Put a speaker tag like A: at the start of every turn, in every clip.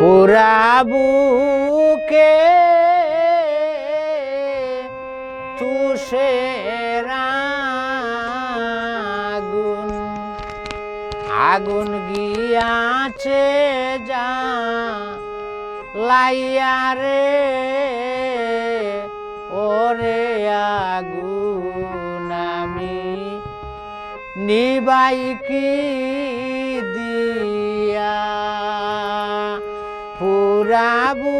A: পুরাবুকে আগুন আগুন গিয়াছে যা লাইয়া রে ওরে আগুন আমি নিবাই কি দিয়ে পুরাবু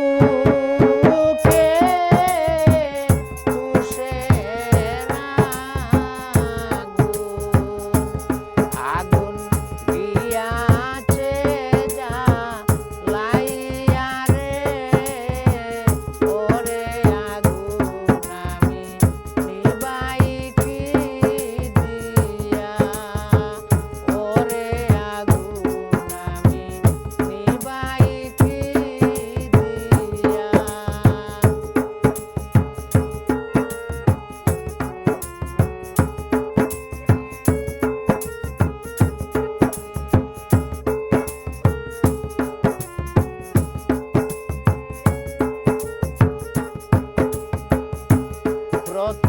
A: brote.